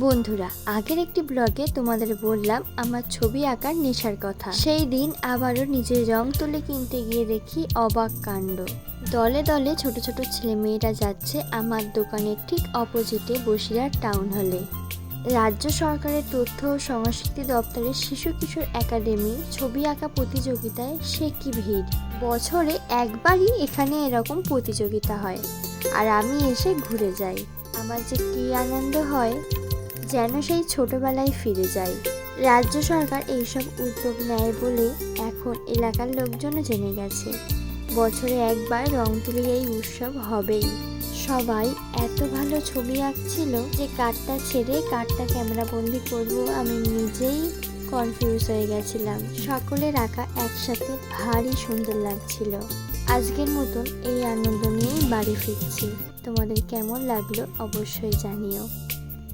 বন্ধুরা, আগের একটি ব্লগে তোমাদের বললাম আমার ছবি আঁকার নেশার কথা। সেই দিন আবারও নিজের রং তুলে কিনতে গিয়ে দেখি অবাক কাণ্ড। দলে দলে ছোট ছোট ছেলে মেয়েরা যাচ্ছে আমার দোকানের ঠিক অপোজিটে বসিরহাট টাউন হলে। রাজ্য সরকারের তথ্য ও সংস্কৃতি দপ্তরের শিশু কিশোর একাডেমি ছবি আঁকা প্রতিযোগিতায় সে কি ভিড়? বছরে একবারই এখানে এরকম প্রতিযোগিতা হয়। আর আমি এসে ঘুরে যাই। আমার যে কী আনন্দ হয় যেন সেই ছোটবেলায় ফিরে যায়। রাজ্য সরকার এইসব উদ্যোগ নেয় বলে এখন এলাকার লোকজনও জেনে গেছে। বছরে একবার রং তুলি এই উৎসব হবেই। সবাই এত ভালো ছবি আঁকছিল যে কার্ডটা ছেড়ে কার্ডটা ক্যামেরা বন্দি করব আমি নিজেই কনফিউজ হয়ে গেছিলাম। সকলের আঁকা একসাথে ভারী সুন্দর লাগছিল। আজকের মতন এই আনন্দ নিয়েই বাড়ি ফিরছি। তোমাদের কেমন লাগল অবশ্যই জানিও।